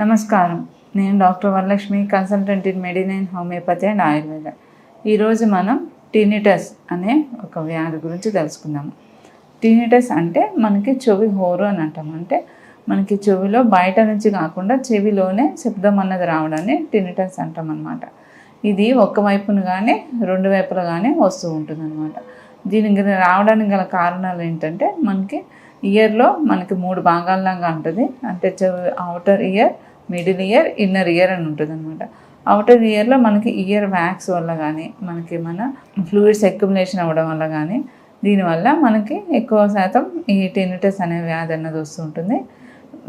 నమస్కారం. నేను doctor Varalakshmi consultant in Medinine homeopathy and Ayurveda. ఈరోజు మనం టీనిటస్ అనే ఒక వ్యాధి గురించి తెలుసుకుందాము టీనిటస్ అంటే మనకి చెవి హోరు అని అంటాం. అంటే మనకి చెవిలో బయట నుంచి కాకుండా చెవిలోనే శబ్దం అన్నది రావడాన్ని టినిటస్ అంటాం అనమాట ఇది ఒక వైపును కానీ రెండు వైపులు కానీ వస్తూ ఉంటుంది అనమాట దీనికి రావడానికి గల కారణాలు ఏంటంటే మనకి ఇయర్లో మనకి మూడు భాగాల్లాగా ఉంటుంది. అంటే outer ear middle ear inner ear అని ఉంటుంది అనమాట అవుటర్ ఇయర్లో మనకి ఇయర్ వ్యాక్స్ వల్ల కానీ మనకి మన ఫ్లూయిడ్స్ ఎక్యుములేషన్ అవ్వడం వల్ల కానీ దీనివల్ల మనకి ఎక్కువ శాతం ఈ టెనిటస్ అనే వ్యాధి అన్నది వస్తుంటుంది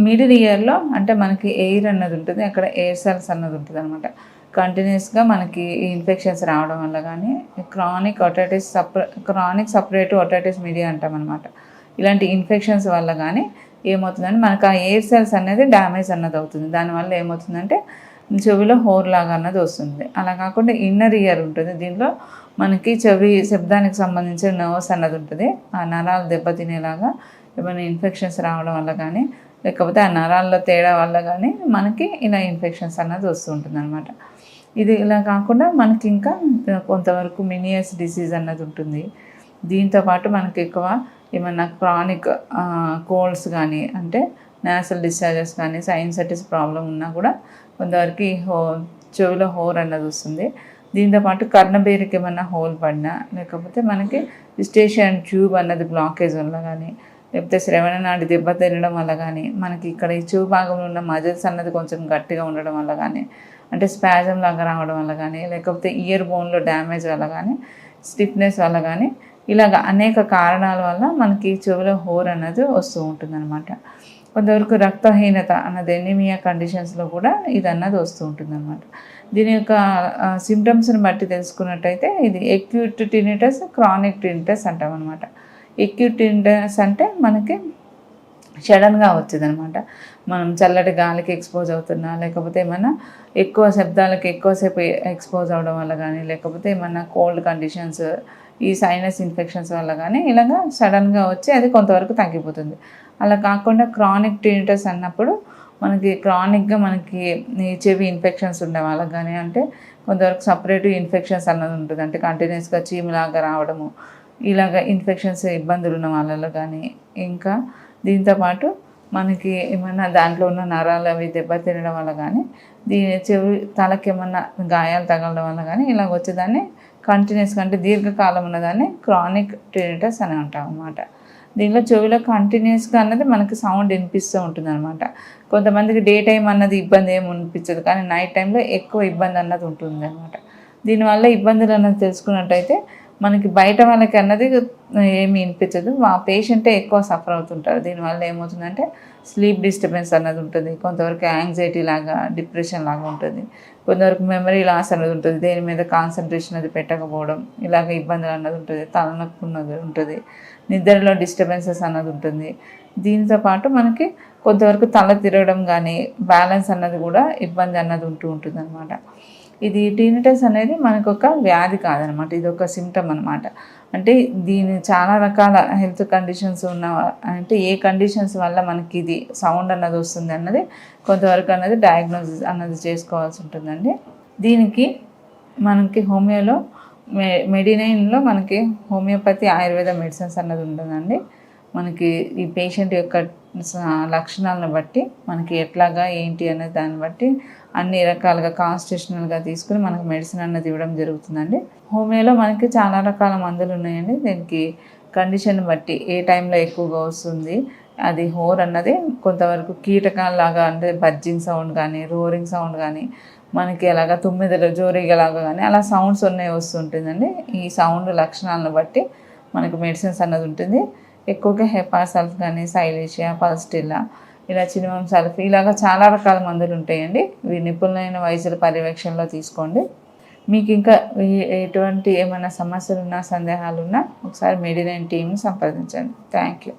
మిడిల్ ఇయర్లో అంటే మనకి ఎయిర్ అన్నది ఉంటుంది. అక్కడ ఎయిర్ సెల్స్ అన్నది ఉంటుంది అనమాట కంటిన్యూస్గా మనకి ఇన్ఫెక్షన్స్ రావడం వల్ల కానీ క్రానిక్ ఒటైటిస్ సప క్రానిక్ సపరేటివ్ ఒటైటిస్ మీడియా అంటాం అనమాట ఇలాంటి ఇన్ఫెక్షన్స్ వల్ల కానీ ఏమవుతుందంటే మనకు ఆ ఎయిర్ సెల్స్ అనేది డ్యామేజ్ అన్నది అవుతుంది. దానివల్ల ఏమవుతుందంటే చెవిలో హోర్ లాగా అన్నది వస్తుంది. అలా కాకుండా ఇన్నర్ ఇయర్ ఉంటుంది. దీంట్లో మనకి చెవి శబ్దానికి సంబంధించిన నర్వ్స్ అన్నది ఉంటుంది. ఆ నరాలు దెబ్బతినేలాగా ఏమైనా ఇన్ఫెక్షన్స్ రావడం వల్ల కానీ లేకపోతే ఆ నరాల్లో తేడా వల్ల కానీ మనకి ఇలా ఇన్ఫెక్షన్స్ అన్నది వస్తుంటుంది అనమాట ఇది ఇలా కాకుండా మనకి ఇంకా కొంతవరకు మినియస్ డిసీజ్ అన్నది ఉంటుంది. దీంతో పాటు మనకి ఎక్కువ ఏమన్నా క్రానిక్ కోల్డ్స్ కానీ అంటే నేసల్ డిశ్చార్జెస్ కానీ సైన్సైటిస్ ప్రాబ్లం ఉన్నా కూడా కొంతవరకు హో చెవిలో హోర్ అన్నది వస్తుంది. దీంతోపాటు కర్ణబేరికి ఏమన్నా హోల్ పడినా లేకపోతే మనకి స్టేషన్ ట్యూబ్ అన్నది బ్లాకేజ్ వల్ల కానీ లేకపోతే శ్రవణ నాడి దెబ్బ తినడం వల్ల కానీ మనకి ఇక్కడ ఈ చెవు భాగంలో ఉన్న మజిల్స్ అన్నది కొంచెం గట్టిగా ఉండడం వల్ల కానీ అంటే స్పాజం లాగా రావడం వల్ల కానీ లేకపోతే ఇయర్ బోన్లో డ్యామేజ్ వల్ల కానీ స్టిఫ్నెస్ వల్ల కానీ ఇలాగ అనేక కారణాల వల్ల మనకి చెవిలో హోర్ అన్నది వస్తూ ఉంటుంది అనమాట కొంతవరకు రక్తహీనత అన్నది ఎనిమియా కండిషన్స్లో కూడా ఇది అన్నది వస్తూ ఉంటుంది అనమాట దీని యొక్క సిమ్టమ్స్ని బట్టి తెలుసుకున్నట్టయితే ఇది ఎక్యూట్ టినిటస్ క్రానిక్ టినిటస్ అంటాం అనమాట ఎక్యూట్ టినిటస్ అంటే మనకి సడన్గా వచ్చేది అనమాట మనం చల్లటి గాలికి ఎక్స్పోజ్ అవుతున్నా లేకపోతే ఏమన్నా ఎక్కువ శబ్దాలకు ఎక్కువసేపు ఎక్స్పోజ్ అవడం వల్ల కానీ లేకపోతే ఏమన్నా కోల్డ్ కండిషన్స్ ఈ సైనస్ ఇన్ఫెక్షన్స్ వల్ల కానీ ఇలాగా సడన్గా వచ్చి అది కొంతవరకు తగ్గిపోతుంది. అలా కాకుండా క్రానిక్ టీనిటస్ అన్నప్పుడు మనకి క్రానిక్గా మనకి చెవి ఇన్ఫెక్షన్స్ ఉండే వాళ్ళకి కానీ అంటే కొంతవరకు సపరేట్ ఇన్ఫెక్షన్స్ అన్నది ఉంటుంది. అంటే కంటిన్యూస్గా చీమలాగా రావడము ఇలాగ ఇన్ఫెక్షన్స్ ఇబ్బందులు ఉన్న వాళ్ళలో కానీ ఇంకా దీంతోపాటు మనకి ఏమైనా దాంట్లో ఉన్న నరాలు అవి దెబ్బతినడం వల్ల కానీ దీని చెవి తలకి ఏమన్నా గాయాలు తగలడం వల్ల కానీ ఇలాగ వచ్చేదాన్ని కంటిన్యూస్గా అంటే దీర్ఘకాలం ఉన్నదాన్ని క్రానిక్ టెనిటస్ అని అంటాం అనమాట దీనిలో చెవిలో కంటిన్యూస్గా అన్నది మనకి సౌండ్ వినిపిస్తూ ఉంటుంది అనమాట కొంతమందికి డే టైం అన్నది ఇబ్బంది ఏమి అనిపించదు కానీ నైట్ టైంలో ఎక్కువ ఇబ్బంది అన్నది ఉంటుంది అనమాట దీనివల్ల ఇబ్బందులు అన్నది తెలుసుకున్నట్టయితే మనకి బయట వాళ్ళకి అన్నది ఏమి వినిపించదు. ఆ పేషెంటే ఎక్కువ సఫర్ అవుతుంటారు. దీనివల్ల ఏమవుతుందంటే స్లీప్ డిస్టర్బెన్స్ అన్నది ఉంటుంది. కొంతవరకు యాంగ్జైటీ లాగా డిప్రెషన్ లాగా ఉంటుంది. కొంతవరకు మెమరీ లాస్ అన్నది ఉంటుంది. దేని మీద కాన్సన్ట్రేషన్ అది పెట్టకపోవడం ఇలాగ ఇబ్బందులు అన్నది ఉంటుంది. తలనొప్పి ఉన్నది ఉంటుంది. నిద్రలో డిస్టర్బెన్సెస్ అన్నది ఉంటుంది. దీంతో పాటు మనకి కొంతవరకు తల తిరగడం కానీ బ్యాలెన్స్ అన్నది కూడా ఇబ్బంది అన్నది ఉంటూ ఉంటుంది అన్నమాట ఇది టీనిటస్ అనేది మనకు ఒక వ్యాధి కాదనమాట. ఇది ఒక సిమ్టమ్ అనమాట. అంటే దీని చాలా రకాల హెల్త్ కండిషన్స్ ఉన్న అంటే ఏ కండిషన్స్ వల్ల మనకి ఇది సౌండ్ అన్నది వస్తుంది అన్నది కొంతవరకు అన్నది డయాగ్నోసిస్ అన్నది చేసుకోవాల్సి ఉంటుందండి. దీనికి మనకి హోమియోలో మె మెడినైన్లో మనకి హోమియోపతి ఆయుర్వేద మెడిసిన్స్ అన్నది ఉంటుందండి. మనకి ఈ పేషెంట్ యొక్క లక్షణాలను బట్టి మనకి ఎట్లాగా ఏంటి అనే దాన్ని బట్టి అన్ని రకాలుగా కాన్స్టిట్యూషనల్గా తీసుకుని మనకు మెడిసిన్ అన్నది ఇవ్వడం జరుగుతుందండి. హోమియోలో మనకి చాలా రకాల మందులు ఉన్నాయండి. దీనికి కండిషన్ బట్టి ఏ టైంలో ఎక్కువగా వస్తుంది అది హోర్ అన్నది కొంతవరకు కీటకాలలాగా అంటే బజ్జింగ్ సౌండ్ కానీ రోరింగ్ సౌండ్ కానీ మనకి ఎలాగ తొమ్మిదిలో జోరీగలాగా కానీ అలా సౌండ్స్ ఉన్నాయి వస్తుంటుందండి. ఈ సౌండ్ లక్షణాలను బట్టి మనకు మెడిసిన్స్ అన్నది ఉంటుంది. ఎక్కువగా హెపాసల్ఫ్ కానీ సైలేషియా పాస్టిల్లా ఇలా చినిమం సల్ఫ్ ఇలాగ చాలా రకాల మందులు ఉంటాయండి. ఇవి నిపుణులైన వైద్యుల పర్యవేక్షణలో తీసుకోండి. మీకు ఇంకా ఎటువంటి ఏమైనా సమస్యలు సందేహాలున్నా సందేహాలు ఉన్నా ఒకసారి మెడినైన్ టీంని సంప్రదించండి. Thank you.